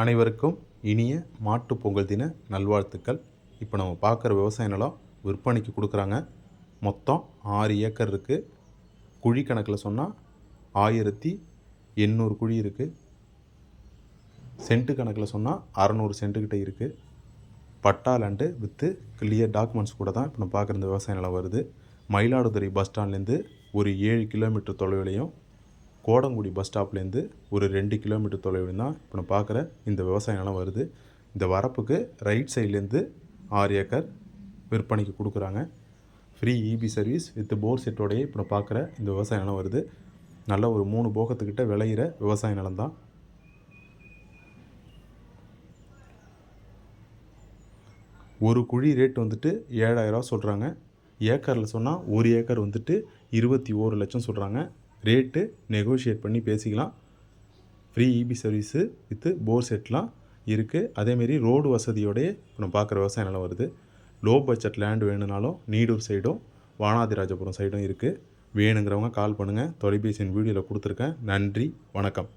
அனைவருக்கும் இனிய மாட்டுப் பொங்கல் தின நல்வாழ்த்துக்கள். இப்போ நம்ம பார்க்குற விவசாய நிலம் விற்பனைக்கு கொடுக்குறாங்க. மொத்தம் ஆறு ஏக்கர் இருக்குது குழி கணக்கில் சொன்னால் ஆயிரத்தி எண்ணூறு குழி இருக்குது சென்ட்டு கணக்கில் சொன்னால் அறநூறு சென்ட்டுக்கிட்ட இருக்குது பட்டா லேண்டு வித்து கிளியர் டாக்குமெண்ட்ஸ் கூட தான் இப்போ நம்ம பார்க்குற இந்த விவசாய நிலம் வருது. மயிலாடுதுறை பஸ் ஸ்டாண்ட்லேருந்து ஒரு ஏழு கிலோமீட்டர் தொலைவிலையும் கோடங்குடி பஸ் ஸ்டாப்லேருந்து ஒரு ரெண்டு கிலோமீட்டர் தொலைவில் தான் இப்போ நான் பார்க்குற இந்த விவசாய நிலம் வருது. இந்த வரப்புக்கு ரைட் சைட்லேருந்து ஆறு ஏக்கர் விற்பனைக்கு கொடுக்குறாங்க. Free EB service with bore செட்டோடையே இப்போ நான் பார்க்குற இந்த விவசாய நிலம் வருது. நல்ல ஒரு மூணு போகத்துக்கிட்ட விளையிற விவசாய நிலம் தான். ஒரு குழி ரேட் வந்துட்டு ஏழாயிரரூவா சொல்கிறாங்க ஏக்கரில் சொன்னால் ஒரு ஏக்கர் வந்துட்டு இருபத்தி ஓரு லட்சம் சொல்கிறாங்க ரேட்டு நெகோஷியேட் பண்ணி பேசிக்கலாம். ஃப்ரீ இபி சர்வீஸு வித்து போர் செட்லாம் இருக்குது அதேமாரி ரோடு வசதியோடய இப்போ நம்ம பார்க்குற விவசாய நிலம் வருது. லோ பட்ஜெட் லேண்ட் வேணும்னாலும் நீடூர் சைடும் வானாதிராஜபுரம் சைடும் இருக்குது வேணுங்கிறவங்க கால் பண்ணுங்கள் தொலைபேசியின் வீடியோவில் கொடுத்துருக்கேன். நன்றி வணக்கம்.